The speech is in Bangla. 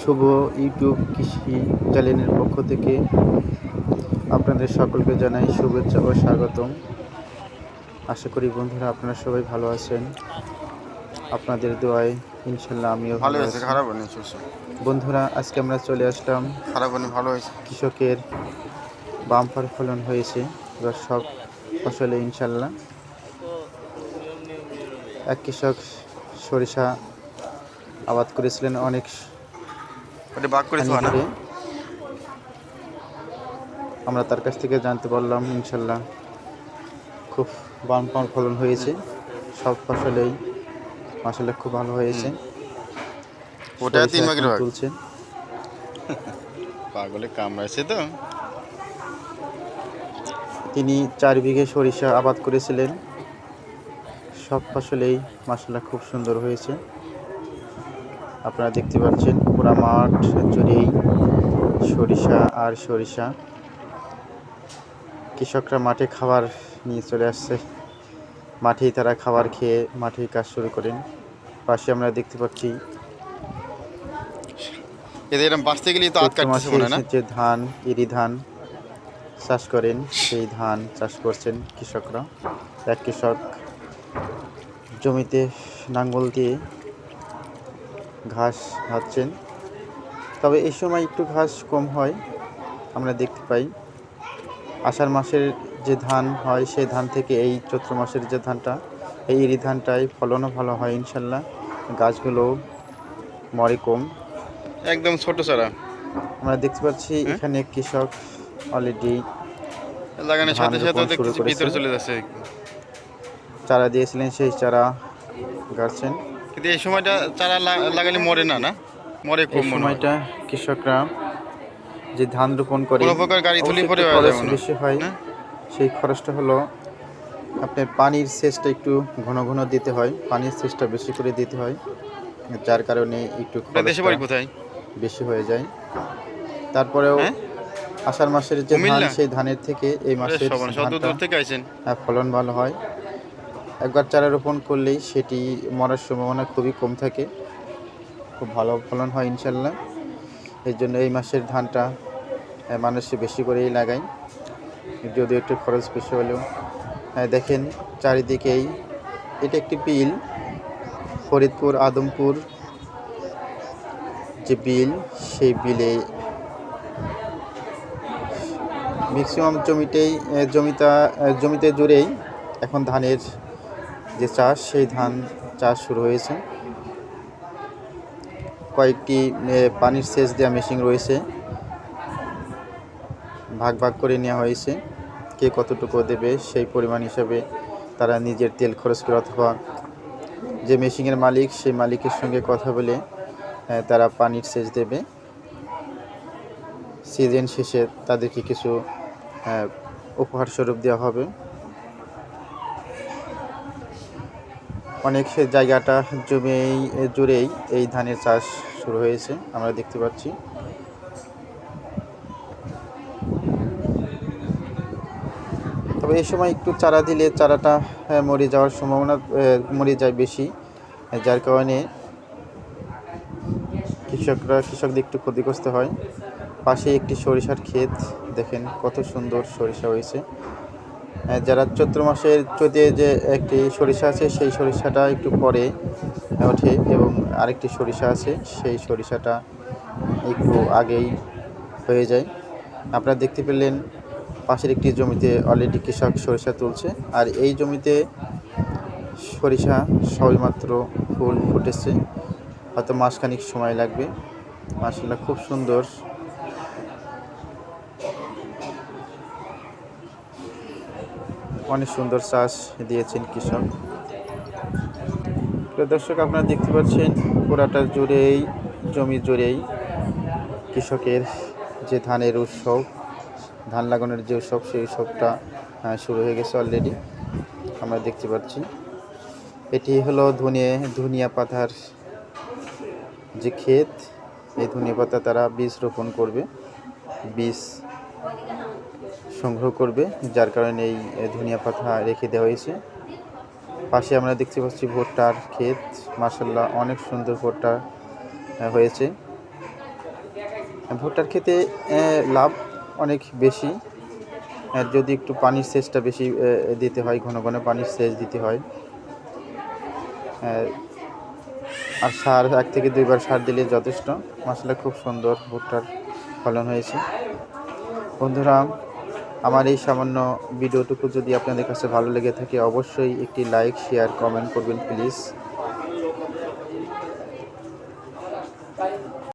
শুভ ইউটিউব কৃষি চ্যানেলের পক্ষ থেকে আপনাদের সকলকে জানাই শুভেচ্ছা ও স্বাগতম। আশা করি বন্ধুরা আপনারা সবাই ভালো আছেন। আপনাদের দোয়ায় ইনশাল্লাহ আমিও ভালো আছি। খারাপ বন্ধুরা আজকে আমরা চলে আসলাম খারাপ ভালো হয়েছে। কৃষকের বাম্পার ফলন হয়েছে এবার সব ফসলে ইনশাল্লাহ এক কৃষক সরিষা আবাদ করেছিলেন অনেক ওটা বাক করে না? আমরা তার কাছ থেকে জানতে পারলাম ইনশাল্লাহ খুব বাম্পার ফলন হয়েছে। সব ফসলেই আসলে খুব ভালো হয়েছে। ওটা তিন ভাগের ভাগ। তুলছে পাগলে কামড়াইছে তো। তিনি চার বিঘে সরিষা আবাদ করেছিলেন। সব ফসলেই মাসাল্লাহ খুব সুন্দর হয়েছে। আপনারা দেখতে পাচ্ছেন পুরা মাঠ জুড়েই সরিষা আর সরিষা। কৃষকরা মাঠে খাবার নিয়ে চলে আসছে। মাঠেই তারা খাবার খেয়ে মাঠেই কাজ শুরু করেন। পাশে আমরা দেখতে পাচ্ছি যে ধান ইরি ধান চাষ করেন। সেই ধান চাষ করছেন কৃষকরা। এক কৃষক জমিতে নাঙ্গল দিয়ে ঘাস হাঁটছেন তবে এই সময় একটু ঘাস কম হয় আমরা দেখতে পাই। আষাঢ় মাসের যে ধান হয় সেই ধান থেকে এই চৈত্র মাসের যে ধানটা এই ইরি ধানটাই ফলনও ভালো হয় ইনশাল্লাহ। গাছগুলো মরে কম। একদম ছোট চারা। আমরা দেখতে পাচ্ছি হ্যাঁ? এখানে কৃষক অলরেডি লাগানোর সাথে সাথে রোপণ শুরু দেখতেছি করেছে। ভিতরে চলে যাচ্ছে। চারা দিয়েছিলেন সেই চারা গাড়ছেন। কিন্তু এই সময়টা চারা লাগালে মরে না না? এই সময়টা কৃষকরা যে ধান রোপণ করে খরচ বেশি হয়। হ্যাঁ? সেই খরচটা হলো আপনার পানির সেচটা একটু ঘন ঘন দিতে হয় পানির সেচটা বেশি করে দিতে হয় যার কারণে একটু বেশি হয়ে যায়। তারপরেও হ্যাঁ? আষাঢ় মাসের যে ধান সেই ধানের থেকে এই মাসের হ্যাঁ, ফলন ভালো হয়। একবার চারা রোপণ করলেই সেটি মরার সম্ভাবনা খুবই কম থাকে। খুব ভালো ফলন হয় ইনশাল্লাহ। এই জন্য এই মাসের ধানটা মানুষ বেশি করেই লাগায়। যদিও একটু খরচ বেশি হলেও। দেখেন চারিদিকেই এটা একটি বিল। ফরিদপুর, আদমপুর যে বিল, সেই বিলে ম্যাক্সিমাম জমিতেই জমিটা জমিতে জুড়েই এখন ধানের যে চাষ, সেই ধান চাষ শুরু হয়েছে। কয়েকটি পানির সেচ দেওয়া মেশিন রয়েছে। ভাগ ভাগ করে নেওয়া হয়েছে। কে কতটুকু দেবে সেই পরিমাণ হিসাবে তারা নিজের তেল খরচ করে অথবা যে মেশিনের মালিক, সেই মালিকের সঙ্গে কথা বলে তারা পানির সেচ দেবে। সিজন শেষে তাদেরকে কিছু উপহার স্বরূপ দেওয়া হবে। অনেক জায়গাটা জমেই, জুড়েই এই ধানের চাষ শুরু হয়েছে, আমরা দেখতে পাচ্ছি। তবে এই সময় একটু চারা দিলে চারাটা মরে যাওয়ার সম্ভাবনা মরে যায় বেশি যার কারণে কৃষকরা, কৃষকদের একটু ক্ষতিগ্রস্ত হয়। পাশে একটি সরিষার ক্ষেত, দেখেন কত সুন্দর সরিষা হয়েছে। যারা চৈত্র মাসের চৈতে যে একটি সরিষা আছে, সেই সরিষাটা একটু পরে ওঠে এবং আরেকটি সরিষা আছে, সেই সরিষাটা একটু আগেই হয়ে যায়। আপনারা দেখতে পেলেন পাশের একটি জমিতে অলরেডি কৃষক সরিষা তুলছে আর এই জমিতে সরিষা সবেমাত্র ফুল ফুটেছে। হয়তো মাসখানিক সময় লাগবে। মাসাল্লাহ খুব সুন্দর অনেক সুন্দর চাষ দিয়েছেন কৃষক। দর্শক, আপনারা দেখতে পাচ্ছেন, পুরাটা জুড়েই, জমি জুড়েই কৃষকের যে ধানের উৎসব, ধান লাগানোর যে উৎসব, সেই উৎসবটা শুরু হয়ে গেছে অলরেডি আমরা দেখতে পাচ্ছি, এটি হলো ধনিয়া ধনিয়া পাতার যে ক্ষেত, এই ধনিয়া পাতা তারা বীজ রোপণ করবে। বীজ সংগ্রহ করবে, যার কারণে এই ধনিয়া পাতা রেখে দেওয়া হয়েছে। পাশে আমরা দেখতে পাচ্ছি ভুট্টার ক্ষেত। মার্শাল্লাহ অনেক সুন্দর ভুট্টা হয়েছে। ভুট্টার ক্ষেতে লাভ অনেক বেশি। যদি একটু পানির সেচটা বেশি দিতে হয়, ঘন ঘন পানির সেচ দিতে হয়। আর সার, এক থেকে দুইবার সার দিলে যথেষ্ট। মশলা খুব সুন্দর ভুট্টার ফলন হয়েছে। বন্ধুরা আমার এই সামান্য ভিডিওটুকু যদি আপনাদের কাছে ভালো লেগে থাকে, অবশ্যই একটি লাইক শেয়ার কমেন্ট করবেন প্লিজ